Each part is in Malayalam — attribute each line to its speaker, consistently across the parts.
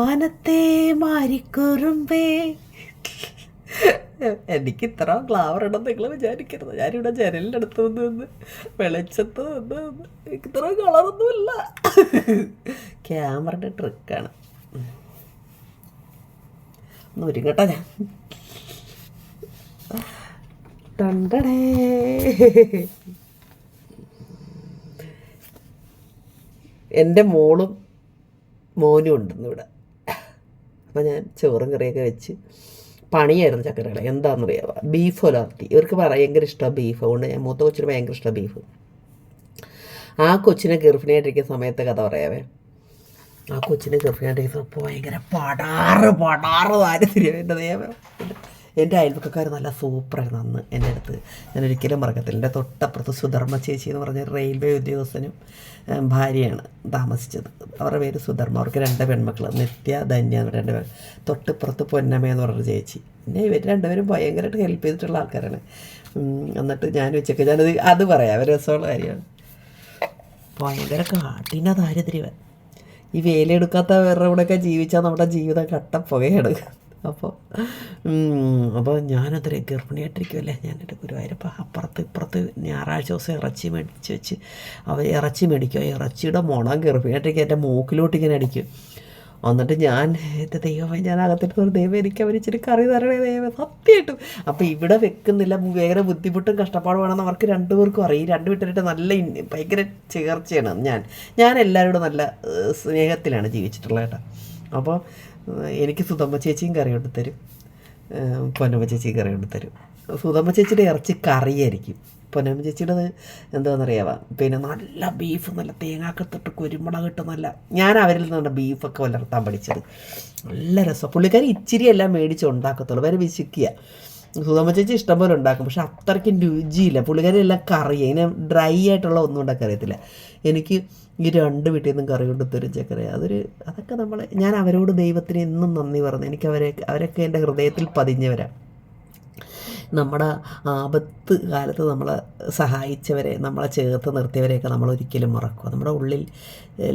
Speaker 1: മാനത്തെ മാരിക്കുറുമ്പേ എനിക്ക് ഇത്ര ഗ്ലാവർ ഇടം നിങ്ങൾ വിചാരിക്കരുത്. ഞാനിവിടെ ജനലിന്റെ അടുത്ത് വന്ന് നിന്ന് വെളിച്ചത്ത് വന്ന് നിന്ന് എനിക്ക് ഇത്ര കളറൊന്നുമില്ല ക്യാമറയുടെ ട്രിക്കാണ് ഒന്ന് ഒരുങ്ങട്ടെ ഞാൻ. ടണ്ടടേ. എന്റെ മോളും മോനും ഉണ്ടെന്ന് ഇവിടെ അപ്പോൾ ഞാൻ ചോറും കറിയൊക്കെ വെച്ച് പണിയായിരുന്നു ചക്കരകളെ. എന്താണെന്നറിയാവുക ബീഫ് ഒലർത്തി. ഇവർക്ക് ഭയങ്കര ഇഷ്ടമാണ് ബീഫ്. അതുകൊണ്ട് ഞാൻ മൂത്ത കൊച്ചിന് ഭയങ്കര ഇഷ്ടമാണ് ബീഫ്. ആ കൊച്ചിനെ ഗർഭിണിയായിട്ടിരിക്കുന്ന സമയത്ത് കഥ പറയാവേ. ആ കൊച്ചിനെ ഗർഭിണിയായിട്ടിരിക്കുന്ന ഭയങ്കര പടാറ് പടാറ് ദാരിദ്ര്യം എന്റെ ദൈവം എന്റെ അയൽവക്കക്കാർ നല്ല സൂപ്പറായിരുന്നു അന്ന് എന്റെ അടുത്ത്. ഞാൻ ഒരിക്കലും മറക്കത്തില്ല. എന്റെ തൊട്ടപ്പുറത്ത് സുധർമ്മ ചേച്ചി എന്ന് പറഞ്ഞ റെയിൽവേ ഉദ്യോഗസ്ഥനും ഭാര്യയാണ് താമസിച്ചത്. അവരുടെ പേര് സുധർമ്മ. അവർക്ക് രണ്ട് പെൺമക്കൾ നിത്യ ധന്യ എന്ന് രണ്ട് പേർ തൊട്ടിപ്പുറത്ത് പൊന്നമ്മ എന്ന് പറഞ്ഞ ചേച്ചി. പിന്നെ ഇവർ രണ്ടുപേരും ഭയങ്കരമായിട്ട് ഹെൽപ്പ് ചെയ്തിട്ടുള്ള ആൾക്കാരാണ്. എന്നിട്ട് ഞാൻ ഉച്ചയ്ക്ക് ഞാനത് അത് പറയാം. ഒരു രസമുള്ള കാര്യമാണ്. ഭയങ്കര കാട്ടിന ദാരിദ്ര്യം ഈ വേലയെടുക്കാത്ത വേറെ കൂടെയൊക്കെ ജീവിച്ചാൽ നമ്മുടെ ജീവിതം കട്ടപ്പുകയാണ് അപ്പോൾ അപ്പോൾ ഞാനതൊരു ഗർഭിണിയായിട്ടിരിക്കുമല്ലേ ഞാനെന്റെ ഗുരുവായൂരപ്പം അപ്പുറത്ത് ഇപ്പുറത്ത് ഞായറാഴ്ച ദിവസം ഇറച്ചി മേടിച്ച് വെച്ച് അവ ഇറച്ചി മേടിക്കും. ഇറച്ചിയുടെ മുണം ഗർഭിണിയായിട്ടിരിക്കും. എന്റെ മൂക്കിലോട്ട് ഇങ്ങനെ അടിക്കും. എന്നിട്ട് ഞാൻ എന്റെ ദൈവമേ ഞാൻ അകത്തിട്ട് ഒരു ദൈവം എനിക്ക് അവർ ഇച്ചിരി കറി തരണേ ദൈവം സത്യമായിട്ടും. അപ്പോൾ ഇവിടെ വെക്കുന്നില്ല. വേറെ ബുദ്ധിമുട്ടും കഷ്ടപ്പാടും വേണമെന്ന് അവർക്ക് രണ്ടുപേർക്കും അറിയും. രണ്ട് വീട്ടിലിട്ട് നല്ല ഭയങ്കര ചേർച്ചയാണ് ഞാൻ. ഞാൻ എല്ലാവരോടും നല്ല സ്നേഹത്തിലാണ് ജീവിച്ചിട്ടുള്ളത് കേട്ടോ. അപ്പോൾ എനിക്ക് സുതമ്മ ചേച്ചിയും കറി കൊണ്ട് തരും. പൊന്നമ്മ ചേച്ചിയും കറി കൊണ്ട് തരും. സുതമ്മ ചേച്ചിയുടെ ഇറച്ചി കറിയായിരിക്കും. പൊന്നമ്മ ചേച്ചിയുടെ എന്താണെന്നറിയാവ? പിന്നെ നല്ല ബീഫ് നല്ല തേങ്ങാക്കത്തിട്ട് കുരുമുളക് ഇട്ട് നല്ല ഞാൻ അവരിൽ നിന്നാണ് ബീഫൊക്കെ വളർത്താൻ പഠിച്ചത്. നല്ല രസം പുള്ളിക്കാരി ഇച്ചിരി എല്ലാം മേടിച്ച് ഉണ്ടാക്കത്തുള്ളൂ. വരെ വിശിക്കുക സുധമ്മ ചേച്ചി ഇഷ്ടംപോലെ ഉണ്ടാക്കും പക്ഷെ അത്രയ്ക്കും രുചിയില്ല. പുള്ളിക്കാരി എല്ലാം കറി അതിനെ ഡ്രൈ ആയിട്ടുള്ള ഒന്നും ഉണ്ടാക്കാൻ അറിയത്തില്ല. എനിക്ക് ഈ രണ്ട് വീട്ടിൽ നിന്നും കറി കൊണ്ട് തരും ചക്കര. അതൊരു അതൊക്കെ നമ്മൾ ഞാൻ അവരോട് ദൈവത്തിന് എന്നും നന്ദി പറഞ്ഞു എനിക്ക് അവരെ അവരൊക്കെ എന്റെ ഹൃദയത്തിൽ പതിഞ്ഞവരാണ് നമ്മുടെ ആപത്ത് കാലത്ത് നമ്മളെ സഹായിച്ചവരെ നമ്മളെ ചേർത്ത് നിർത്തിയവരെയൊക്കെ നമ്മൾ ഒരിക്കലും മറക്കുക. നമ്മുടെ ഉള്ളിൽ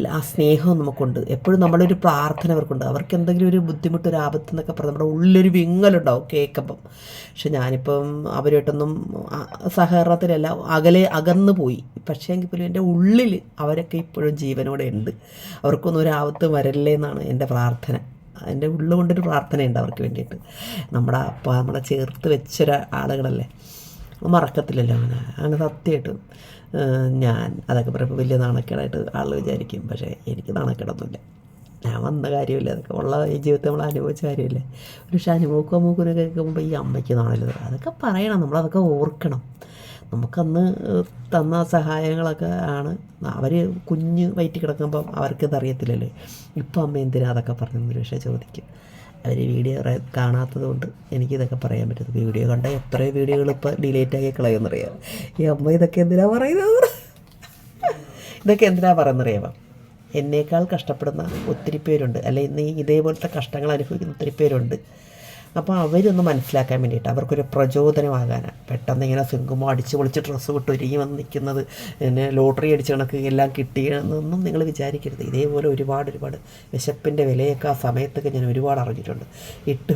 Speaker 1: ആ സ്നേഹം നമുക്കുണ്ട്. എപ്പോഴും നമ്മുടെ ഒരു പ്രാർത്ഥന അവർക്കുണ്ട്. അവർക്ക് എന്തെങ്കിലും ഒരു ബുദ്ധിമുട്ട് ഒരു ആപത്ത് എന്നൊക്കെ പറഞ്ഞാൽ നമ്മുടെ ഉള്ളിലൊരു വിങ്ങലുണ്ടാവും കേൾക്കുമ്പം. പക്ഷെ ഞാനിപ്പം അവരുമായിട്ടൊന്നും സഹകരണത്തിലല്ല അകലെ അകന്നു പോയി. പക്ഷേ എങ്കിൽ പോലും എന്റെ ഉള്ളിൽ അവരൊക്കെ ഇപ്പോഴും ജീവനോടെ ഉണ്ട്. അവർക്കൊന്നും ഒരു ആപത്ത് വരല്ലേ എന്നാണ് എന്റെ പ്രാർത്ഥന. എന്റെ ഉള്ളുകൊണ്ടൊരു പ്രാർത്ഥനയുണ്ട് അവർക്ക് വേണ്ടിയിട്ട്. നമ്മുടെ അപ്പ നമ്മളെ ചേർത്ത് വെച്ചൊരു ആളുകളല്ലേ. മറക്കത്തില്ലല്ലോ അങ്ങനെ. അങ്ങനെ സത്യമായിട്ടും ഞാൻ അതൊക്കെ പറയുമ്പോൾ വലിയ നാണക്കേടായിട്ട് ആൾ വിചാരിക്കും. പക്ഷേ എനിക്ക് നാണക്കേടൊന്നുമില്ല. ഞാൻ വന്ന കാര്യമില്ല. അതൊക്കെ ഉള്ള ഈ ജീവിതത്തെ നമ്മൾ അനുഭവിച്ച കാര്യമില്ലേ. പക്ഷേ അനുഭവക്കും മൂക്കുന്നൊക്കെ കേൾക്കുമ്പോൾ ഈ അമ്മയ്ക്ക് നാണല്ലോ അതൊക്കെ പറയണം. നമ്മളതൊക്കെ ഓർക്കണം. നമുക്കന്ന് തന്ന സഹായങ്ങളൊക്കെ ആണ്. അവർ കുഞ്ഞ് വയറ്റി കിടക്കുമ്പം അവർക്ക് അറിയത്തില്ലല്ലേ? ഇപ്പം അമ്മ എന്തിനാ അതൊക്കെ പറഞ്ഞെന്ന് പക്ഷേ ചോദിക്കും. അവർ വീഡിയോ കാണാത്തത് കൊണ്ട് എനിക്കിതൊക്കെ പറയാൻ പറ്റും വീഡിയോ കണ്ട എത്രയോ വീഡിയോകൾ ഇപ്പോൾ ഡിലീറ്റ് ആക്കി കളയുമെന്നറിയാം. ഈ അമ്മ ഇതൊക്കെ എന്തിനാ പറയുന്നത്? ഇതൊക്കെ എന്തിനാ പറയുന്നറിയാമോ എന്നേക്കാൾ കഷ്ടപ്പെടുന്ന ഒത്തിരി പേരുണ്ട്. അല്ലെ ഇന്ന് ഇതേപോലത്തെ കഷ്ടങ്ങൾ അനുഭവിക്കുന്ന ഒത്തിരി പേരുണ്ട്. അപ്പോൾ അവരൊന്ന് മനസ്സിലാക്കാൻ വേണ്ടിയിട്ട് അവർക്കൊരു പ്രചോദനമാകാനാണ് പെട്ടെന്ന് ഇങ്ങനെ സിങ്കുമോ അടിച്ച് പൊളിച്ച് ഡ്രസ്സ് വിട്ട് ഒരുങ്ങി വന്ന് നിൽക്കുന്നത് പിന്നെ ലോട്ടറി അടിച്ച് കണക്ക് എല്ലാം കിട്ടിയെന്നൊന്നും നിങ്ങൾ വിചാരിക്കരുത്. ഇതേപോലെ ഒരുപാട് ഒരുപാട് വിശപ്പിന്റെ വിലയൊക്കെ ആ സമയത്തൊക്കെ ഞാൻ ഒരുപാട് അറിഞ്ഞിട്ടുണ്ട്. ഇട്ട്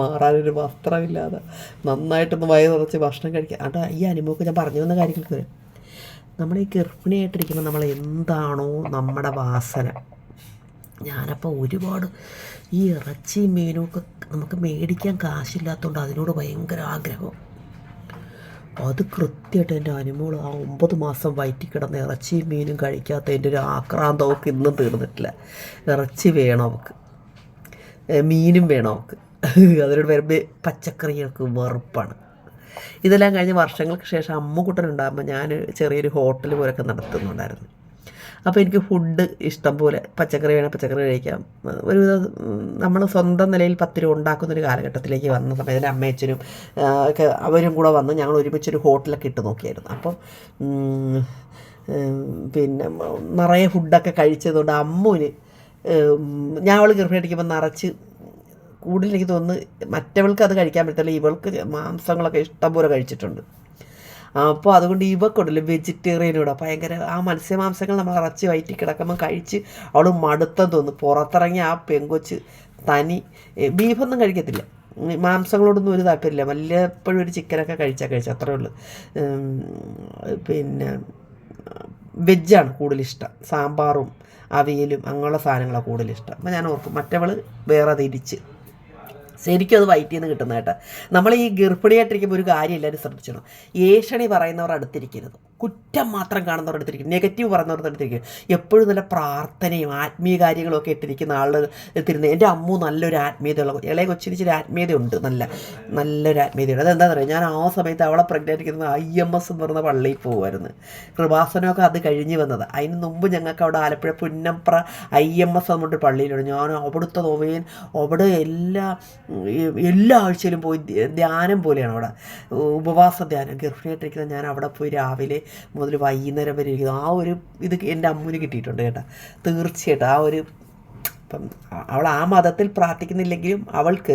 Speaker 1: മാറാനൊരു വസ്ത്രമില്ലാതെ നന്നായിട്ടൊന്ന് വയറ് നിറച്ച് ഭക്ഷണം കഴിക്കുക. അത് ഈ അനുഭവമൊക്കെ ഞാൻ പറഞ്ഞു വന്ന കാര്യങ്ങൾക്ക് നമ്മൾ ഈ ഗർഭിണിയായിട്ടിരിക്കുമ്പോൾ നമ്മൾ എന്താണോ നമ്മുടെ വാസന. ഞാനപ്പോൾ ഒരുപാട് ഈ ഇറച്ചി മീനുമൊക്കെ നമുക്ക് മേടിക്കാൻ കാശില്ലാത്തതുകൊണ്ട് അതിനോട് ഭയങ്കര ആഗ്രഹം. അത് കൃത്യമായിട്ട് എന്റെ അനുമോൾ ആ ഒമ്പത് മാസം വയറ്റി കിടന്ന് ഇറച്ചിയും മീനും കഴിക്കാത്ത എന്റെ ഒരു ആക്രാന്തം അവൾക്ക് ഇന്നും തീർന്നിട്ടില്ല. ഇറച്ചി വേണം അവൾക്ക് മീനും വേണം അവൾക്ക് അതിനോട് വരുമ്പോൾ പച്ചക്കറികൾക്ക് വെറുപ്പാണ്. ഇതെല്ലാം കഴിഞ്ഞ് വർഷങ്ങൾക്ക് ശേഷം അമ്മുക്കുട്ടനുണ്ടാകുമ്പോൾ ഞാൻ ചെറിയൊരു ഹോട്ടൽ പോലൊക്കെ നടത്തുന്നുണ്ടായിരുന്നു. അപ്പോൾ എനിക്ക് ഫുഡ് ഇഷ്ടം പോലെ പച്ചക്കറി വേണം പച്ചക്കറി കഴിക്കാം. ഒരു നമ്മൾ സ്വന്തം നിലയിൽ പത്ത് രൂപ ഉണ്ടാക്കുന്നൊരു കാലഘട്ടത്തിലേക്ക് വന്ന. സമയത്ത് എന്റെ അമ്മയച്ചനും ഒക്കെ അവരും കൂടെ വന്ന്. ഞങ്ങൾ ഒരുമിച്ചൊരു ഹോട്ടലൊക്കെ ഇട്ട് നോക്കിയായിരുന്നു. അപ്പം പിന്നെ നിറയെ ഫുഡൊക്കെ കഴിച്ചതുകൊണ്ട് അമ്മുവിന് ഞാൻ അവൾ ഗർഭിണിയടിക്കുമ്പോൾ നിറച്ച് കൂടുതൽ എനിക്ക് തോന്നുന്നു മറ്റവൾക്ക് അത് കഴിക്കാൻ പറ്റത്തില്ല. ഇവൾക്ക് മാംസങ്ങളൊക്കെ ഇഷ്ടം പോലെ കഴിച്ചിട്ടുണ്ട്. അപ്പോൾ അതുകൊണ്ട് ഇവക്കുണ്ടല്ലോ വെജിറ്റേറിയനോട്. ഭയങ്കര ആ മത്സ്യമാംസങ്ങൾ നമ്മൾ ഇറച്ചി വയറ്റി കിടക്കുമ്പോൾ കഴിച്ച് അവൾ മടുത്തെന്ന് തോന്നും പുറത്തിറങ്ങി ആ പെങ്കൊച്ച് തനി ബീഫൊന്നും കഴിക്കത്തില്ല. മാംസങ്ങളോടൊന്നും ഒരു താല്പര്യമില്ല. വല്ലപ്പോഴും ഒരു ചിക്കനൊക്കെ കഴിച്ചാൽ കഴിച്ചാൽ അത്രേ ഉള്ളൂ. പിന്നെ വെജാണ് കൂടുതലിഷ്ടം. സാമ്പാറും അവിയലും അങ്ങനെയുള്ള സാധനങ്ങളാണ് കൂടുതലിഷ്ടം. അപ്പോൾ ഞാൻ ഓർക്കും. മറ്റവൾ വേറെ തിരിച്ച് ശരിക്കും അത് വയറ്റിൽ നിന്ന് കിട്ടുന്ന കേട്ടോ. നമ്മൾ ഈ ഗർഭിണിയായിട്ടിരിക്കുമ്പോൾ ഒരു കാര്യം എല്ലാവരും ശ്രദ്ധിച്ചണം. ഏഷണി പറയുന്നവർ അടുത്തിരിക്കരുത്. കുറ്റം മാത്രം കാണുന്നവരുടെ അടുത്തിരിക്കും. നെഗറ്റീവ് പറയുന്നവരുടെ അടുത്തിരിക്കും. എപ്പോഴും നല്ല പ്രാർത്ഥനയും ആത്മീയ കാര്യങ്ങളൊക്കെ ഇട്ടിരിക്കുന്ന ആളുകൾ തിരുന്ന് എന്റെ അമ്മു നല്ലൊരു ആത്മീയതയുള്ള ഇളയ കൊച്ചിന് ഇച്ചിരി ആത്മീയതയുണ്ട്. നല്ല നല്ലൊരു ആത്മീയതയുണ്ട്. അതെന്താണെന്ന് പറയുക ഞാൻ ആ സമയത്ത് അവളെ പ്രഗ്നന്റ് ഇരിക്കുന്നത് ഐ എം എസ് എന്ന് പറയുന്ന പള്ളിയിൽ പോകുമായിരുന്നു കൃപാസനമൊക്കെ അത് കഴിഞ്ഞ് വന്നത്. അതിന് മുമ്പ് ഞങ്ങൾക്ക് അവിടെ Alappuzha Punnapra I M S എന്നിട്ട് പള്ളിയിലുണ്ട്. ഞാൻ അവിടുത്തെ നോവേൻ അവിടെ എല്ലാ എല്ലാ ആഴ്ചയിലും പോയി ധ്യാനം പോലെയാണ് അവിടെ. ഉപവാസ ധ്യാനം. ഗർഭിണിയായിട്ടിരിക്കുന്ന ഞാൻ അവിടെ പോയി രാവിലെ മുതൽ വൈകുന്നേരം വരെ ഇരിക്കുന്നു. ആ ഒരു ഇത് എന്റെ അമ്മൂന് കിട്ടിയിട്ടുണ്ട് കേട്ടോ. തീർച്ചയായിട്ടും ആ ഒരു ഇപ്പം അവൾ ആ മതത്തിൽ പ്രാർത്ഥിക്കുന്നില്ലെങ്കിലും അവൾക്ക്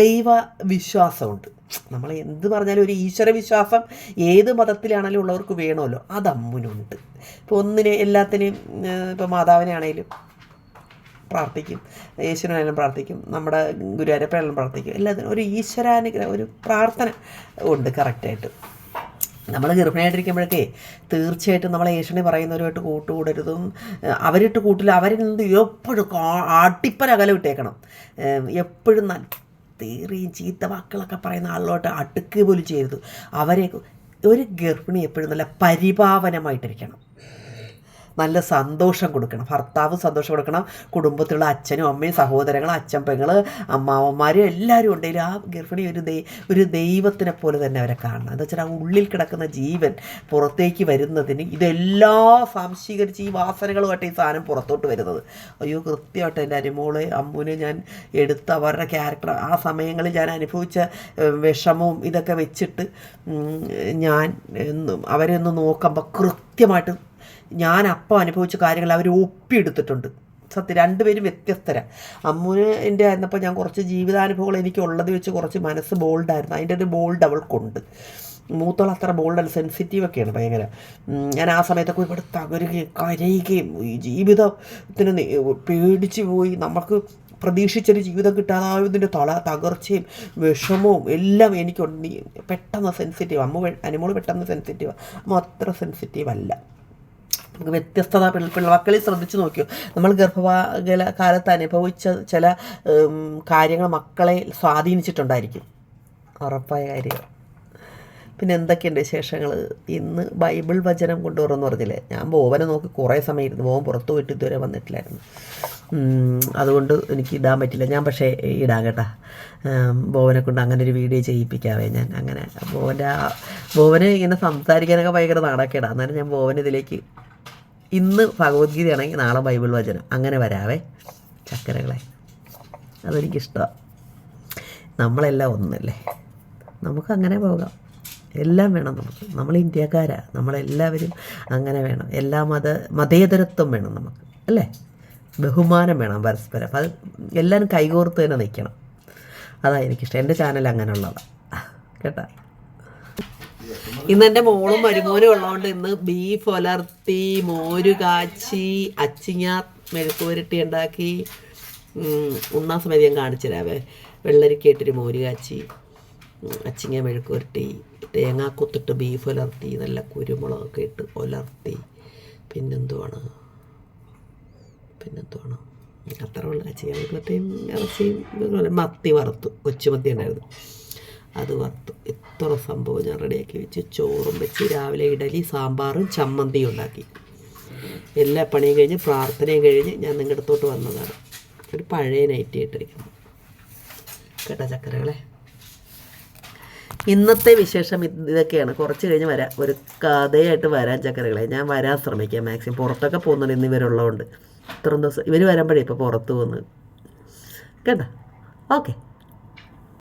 Speaker 1: ദൈവ വിശ്വാസമുണ്ട് നമ്മൾ എന്ത് പറഞ്ഞാലും ഒരു ഈശ്വര വിശ്വാസം ഏത് മതത്തിലാണെങ്കിലും ഉള്ളവർക്ക് വേണമല്ലോ. അത് അമ്മുനുണ്ട്. ഇപ്പോൾ ഒന്നിനെ എല്ലാത്തിനെയും ഇപ്പോൾ മാതാവിനെ ആണെങ്കിലും പ്രാർത്ഥിക്കും യേശുവിനായാലും പ്രാർത്ഥിക്കും നമ്മുടെ ഗുരുവായൂരപ്പനായാലും പ്രാർത്ഥിക്കും. എല്ലാത്തിനും ഒരു ഈശ്വരാനുഗ്രഹം ഒരു പ്രാർത്ഥന ഉണ്ട് കറക്റ്റായിട്ട് നമ്മൾ ഗർഭിണിയായിട്ടിരിക്കുമ്പോഴൊക്കെ തീർച്ചയായിട്ടും നമ്മളെ ഏഷണി പറയുന്നവരുമായിട്ട് കൂട്ടുകൂടരുതും. അവരിട്ട് കൂട്ടില്ല അവരിൽ നിന്ന് എപ്പോഴും ഇട്ടേക്കണം. വിട്ടേക്കണം എപ്പോഴും തീറിയും ചീത്ത വാക്കുകളൊക്കെ പറയുന്ന ആളുകളോട്ട് അടുക്കുക പോലും ചെയ്യരുത്. അവരെ ഒരു ഗർഭിണി എപ്പോഴും നല്ല പരിപാവനമായിട്ടിരിക്കണം. നല്ല സന്തോഷം കൊടുക്കണം. ഭർത്താവ് സന്തോഷം കൊടുക്കണം. കുടുംബത്തിലുള്ള അച്ഛനും അമ്മയും സഹോദരങ്ങളും അച്ഛൻ പെങ്ങൾ അമ്മാവന്മാരും എല്ലാവരും ഉണ്ടെങ്കിൽ ആ ഗർഭിണി ഒരു ദൈ ഒരു ദൈവത്തിനെ പോലെ തന്നെ അവരെ കാണണം. എന്താ വെച്ചാൽ ആ ഉള്ളിൽ കിടക്കുന്ന ജീവൻ പുറത്തേക്ക് വരുന്നതിന് ഇതെല്ലാം സംശീകരിച്ച് ഈ വാസനകളുമായിട്ട് ഈ സാധനം പുറത്തോട്ട് വരുന്നത്. അയ്യോ കൃത്യമായിട്ട് എന്റെ അരിമോളെ അമ്മുനെ ഞാൻ എടുത്ത് അവരുടെ ക്യാരക്ടർ ആ സമയങ്ങളിൽ ഞാൻ അനുഭവിച്ച വിഷമവും ഇതൊക്കെ വെച്ചിട്ട് ഞാൻ അവരെ ഒന്ന് നോക്കുമ്പോൾ കൃത്യമായിട്ട് ഞാൻ അപ്പം അനുഭവിച്ച കാര്യങ്ങൾ അവർ ഒപ്പിയെടുത്തിട്ടുണ്ട്. സത്യം രണ്ടുപേരും വ്യത്യസ്തരാണ് അമ്മുന് എന്റെ ആയിരുന്നപ്പോൾ ഞാൻ കുറച്ച് ജീവിതാനുഭവങ്ങൾ എനിക്ക് എനിക്കുള്ളത് വെച്ച് കുറച്ച് മനസ്സ് ബോൾഡായിരുന്നു. അതിന്റെ ഒരു ബോൾഡ് അവൾക്കുണ്ട്. മൂത്തോൾ അത്ര ബോൾഡല്ല സെൻസിറ്റീവ് ഒക്കെയാണ് ഭയങ്കര. ഞാൻ ആ സമയത്തൊക്കെ ഇവിടെ തകരുകയും കരയുകയും ഈ ജീവിതത്തിന് പേടിച്ചു പോയി. നമുക്ക് പ്രതീക്ഷിച്ചൊരു ജീവിതം കിട്ടാതായതിന്റെ തള തകർച്ചയും വിഷമവും എല്ലാം എനിക്കുണ്ട്. പെട്ടെന്ന് സെൻസിറ്റീവ് അമ്മ അനുമോൾ പെട്ടെന്ന് സെൻസിറ്റീവ്. അമ്മ അത്ര സെൻസിറ്റീവ് അല്ല. നമുക്ക് വ്യത്യസ്തത പിള്ളമക്കളിൽ ശ്രദ്ധിച്ചു നോക്കിയോ? നമ്മൾ ഗർഭപാകല കാലത്ത് അനുഭവിച്ച ചില കാര്യങ്ങൾ മക്കളെ സ്വാധീനിച്ചിട്ടുണ്ടായിരിക്കും. ഉറപ്പായ കാര്യം പിന്നെ എന്തൊക്കെയുണ്ട് വിശേഷങ്ങൾ? ഇന്ന് ബൈബിൾ വചനം കൊണ്ടുവരുമെന്ന് പറഞ്ഞില്ലേ? ഞാൻ ബോവനെ നോക്കി കുറേ സമയം ഇരുന്നു ബോവൻ പുറത്തു പോയിട്ട് ഇതുവരെ വന്നിട്ടില്ലായിരുന്നു. അതുകൊണ്ട് എനിക്ക് ഇടാൻ പറ്റില്ല. ഞാൻ പക്ഷേ ഇടാം കേട്ടാ. ബോവനെ കൊണ്ട് അങ്ങനെ ഒരു വീഡിയോ ചെയ്യിപ്പിക്കാവേ ഞാൻ. അങ്ങനെ. ബോവന്റെ ബോവന് ഇങ്ങനെ സംസാരിക്കാനൊക്കെ ഭയങ്കര നാടക്കേടാ അന്നേരം ഞാൻ ബോവനെ ഇതിലേക്ക് ഇന്ന് ഭഗവത്ഗീതയാണെങ്കിൽ നാളെ ബൈബിൾ വചനം. അങ്ങനെ വരാവേ ചക്കരകളെ. അതെനിക്കിഷ്ടമാണ് നമ്മളെല്ലാം ഒന്നല്ലേ? നമുക്കങ്ങനെ പോകാം. എല്ലാം വേണം നമുക്ക്. നമ്മൾ ഇന്ത്യക്കാരാ. നമ്മളെല്ലാവരും അങ്ങനെ വേണം. എല്ലാ മത മതേതരത്വം വേണം നമുക്ക്. അല്ലേ? ബഹുമാനം വേണം പരസ്പരം. അത് എല്ലാവരും കൈകോർത്ത് തന്നെ നിൽക്കണം. അതാണ് എനിക്കിഷ്ടം. എന്റെ ചാനൽ അങ്ങനെയുള്ളതാണ് കേട്ടാ? ഇന്ന് എന്റെ മോളും മരുമോനും ഉള്ളതുകൊണ്ട് ഇന്ന് ബീഫ് ഒലർത്തി മോര് കാച്ചി അച്ചിങ്ങ മെഴുക്കുപുരട്ടി ഉണ്ടാക്കി. ഉണ്ണാൻ സമയത്ത് ഞാൻ കാണിച്ചു തരാവേ വെള്ളരിക്കേട്ടൊരു മോര് കാച്ചി അച്ചിങ്ങ മെഴുക്കുപുരട്ടി തേങ്ങ കൊത്തിട്ട് ബീഫ് ഒലർത്തി നല്ല കുരുമുളകൊക്കെ ഇട്ട് ഒലർത്തി പിന്നെന്തുവാണ്? പിന്നെന്തുവാണ്? അത്ര ഉള്ള. അച്ചിങ്ങ മത്തി വറുത്തു. കൊച്ചുമത്തി ഉണ്ടായിരുന്നു. അത് വറുത്തു. എത്ര സംഭവം ഞാൻ റെഡിയാക്കി വെച്ച്. ചോറും വെച്ച് രാവിലെ ഇഡലി സാമ്പാറും ചമ്മന്തിയും ഉണ്ടാക്കി. എല്ലാ പണിയും കഴിഞ്ഞ് പ്രാർത്ഥനയും കഴിഞ്ഞ് ഞാൻ നിങ്ങളുടെ അടുത്തോട്ട് വന്നതാണ്. ഒരു പഴയ നൈറ്റി ഇട്ടിരിക്കുന്നു കേട്ടോ ചക്കരകളെ? ഇന്നത്തെ വിശേഷം ഇത് ഇതൊക്കെയാണ്. കുറച്ച് കഴിഞ്ഞ് വരാം. ഒരു കഥയായിട്ട് വരാൻ ചക്കരകളെ. ഞാൻ വരാൻ ശ്രമിക്കാം മാക്സിമം. പുറത്തൊക്കെ പോകുന്നുണ്ട് ഇന്ന് ഇവരുള്ളതുകൊണ്ട് ഇത്രയും ദിവസം ഇവർ വരുമ്പോഴേ ഇപ്പോൾ പുറത്ത് പോകുന്നത്. കേട്ടോ? ഓക്കെ.